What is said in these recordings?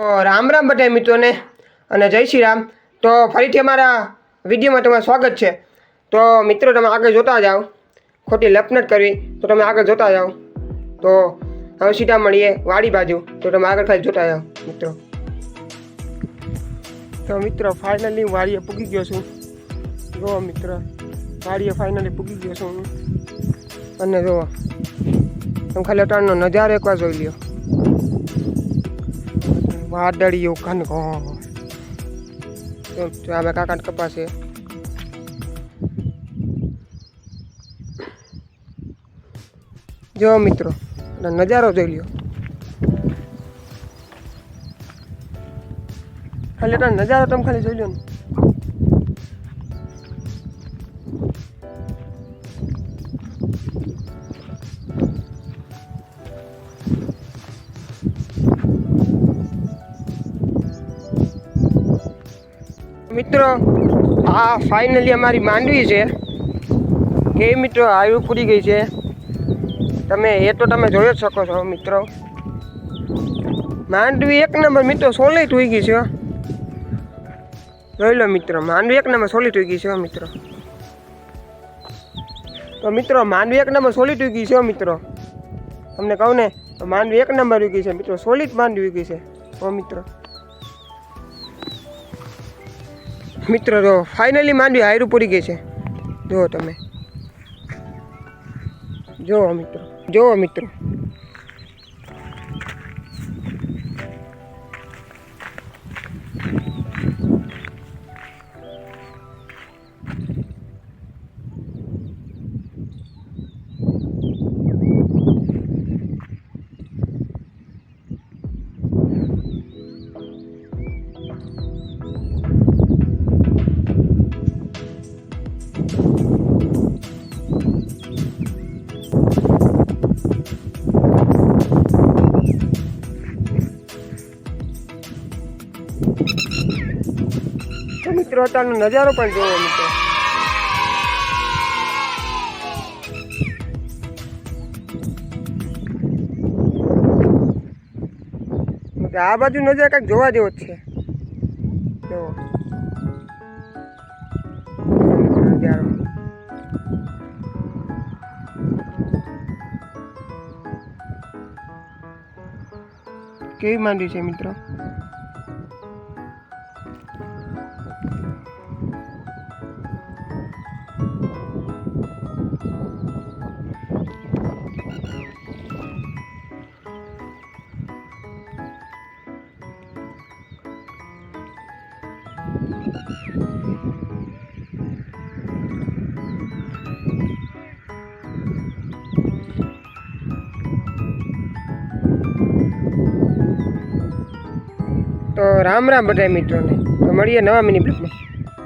રામ રામ બધા મિત્રોને અને જય શ્રી રામ. તો ફરીથી અમારા વિડીયોમાં તમારું સ્વાગત છે. તો મિત્રો, તમે આગળ જોતા જાઓ. ખોટી લપનટ કરવી, તો તમે આગળ જોતા જાઓ. તો હવે સીધા મળીએ વાડી બાજુ. તો તમે આગળ ખાલી જોતા જાઓ, મિત્રો. તો મિત્રો ફાઇનલી વાડીએ પૂગી ગયો છું. જુઓ મિત્ર, વાડીએ ફાઇનલી પૂગી ગયો છું અને જુઓ તમે ખાલી અટાણનો નજારો એકવાર જોઈ લ્યો. વાદળીઓ કનકો આપણે કાકાને કપાસે જો મિત્રો નજારો જોઈ લ્યો. ખાલી એટલે નજારો તમે ખાલી જોઈ લ્યો ને. મિત્રો, આ ફાઇનલી અમારી માંડવી છે. કે મિત્રો, આયુ પૂરી ગઈ છે. તમે એ તો તમે જોઈ જ શકો છો, મિત્રો. માંડવી એક નંબર, મિત્રો સોલિડ હોઈ ગઈ છે. જોઈ લો, મિત્રો, માંડવી એક નંબર સોલિડ હોઈ ગઈ છે મિત્રો. તો મિત્રો, માંડવી એક નંબર સોલિડ હોઈ ગઈ છે મિત્રો. તમને કહું ને, તો માંડવી એક નંબર ઉગી છે, મિત્રો સોલિડ માંડવી ઉગી છે ઓ મિત્રો. મિત્રો જો ફાઇનલી માંડવી હાયરું પૂરી ગઈ છે. જુઓ તમે. જુઓ મિત્રો જુઓ મિત્રો. તો મિત્રો અત્યારનો નજારો પણ જોવો મિત્રો. આ બાજુ નજર કંઈક જોવા જેવો જ છે. જોવો કેવી માંડ્યું છે મિત્રો? તો રામ રામ બધા મિત્રોને. તો મળીએ નવા મિની બ્લોકમાં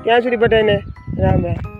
ત્યાં સુધી બધાને રામ રામ.